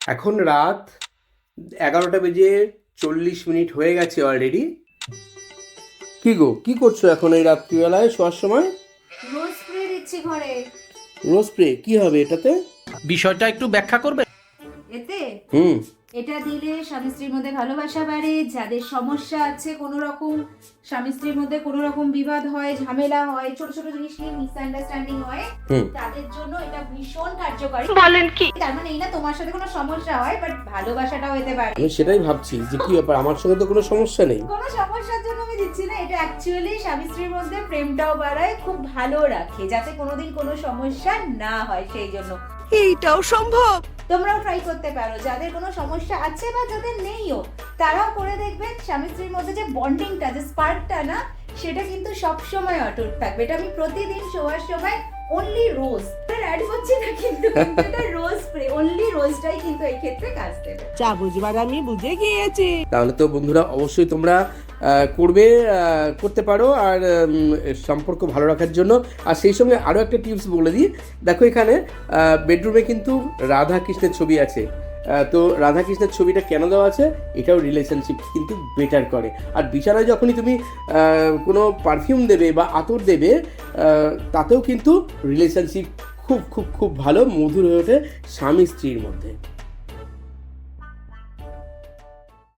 এখন রাত এগারোটা বেজে চল্লিশ মিনিট হয়ে গেছে অলরেডি কি গো কি করছ এখন এই রাত্রিবেলায় শোয়ার সময়? রোজ স্প্রে দিচ্ছি ঘরে। রোজ স্প্রে? কি হবে এটাতে? বিষয়টা একটু ব্যাখ্যা করবে? এতে? হুম। এটা দিলে স্বামী স্ত্রীর মধ্যে ভালোবাসা বাড়ে যাদের সমস্যা আছে কোনো রকম স্বামী স্ত্রীর মধ্যে কোনো রকম বিবাদ হয় ঝামেলা হয় ছোট ছোট জিনিস নিয়ে মিসআন্ডারস্ট্যান্ডিং হয় হুম। তাদের জন্য ভীষণ কার্যকরী। বলেন কি? তার মানে এই না তোমার সাথে কোনো সমস্যা হয় বাট ভালোবাসাটাও হতে পারে। আমি সেটাই ভাবছি যে কি ব্যাপার আমার সঙ্গে তো কোনো সমস্যা নেই। কোনো সমস্যার জন্য আমি দিচ্ছি না এটা অ্যাকচুয়ালি স্বামী স্ত্রীর মধ্যে প্রেমটাও বাড়ায় খুব ভালো রাখে যাতে কোনোদিন কোনো সমস্যা না হয় সেই জন্য। এইটাও সম্ভব? তোমরাও ট্রাই করতে পারো যাদের কোনো সমস্যা আছে বা যাদের নেইও তারাও করে দেখবেন স্বামী স্ত্রীর মধ্যে যে বন্ডিংটা যে স্পার্কটা না সেটা কিন্তু সব সময় অটুট থাকবে। এটা আমি প্রতিদিন শোয়ার সময় অনলি রোজ অ্যাড করছি না কিন্তু এটা রোজ স্প্রে অনলি রোজটাই কিন্তু এই ক্ষেত্রে কাজ দেবে। যা বুঝবার আমি বুঝে গিয়েছি। তাহলে তো বন্ধুরা অবশ্যই তোমরা আহ, করবে আহ, করতে পারো আর সম্পর্ক ভালো রাখার জন্য। আর সেই সঙ্গে আরও একটা টিপস বলে দিই। দেখো এখানে বেডরুমে কিন্তু রাধা কৃষ্ণের ছবি আছে। তো রাধাকৃষ্ণের ছবিটা কেন দেওয়া আছে? এটাও রিলেশনশিপ কিন্তু বেটার করে। আর বিছানায় যখনই তুমি কোনো পারফিউম দেবে বা আতর দেবে তাতেও কিন্তু রিলেশনশিপ খুব খুব খুব ভালো, মধুর হয়ে ওঠে স্বামী স্ত্রীর মধ্যে।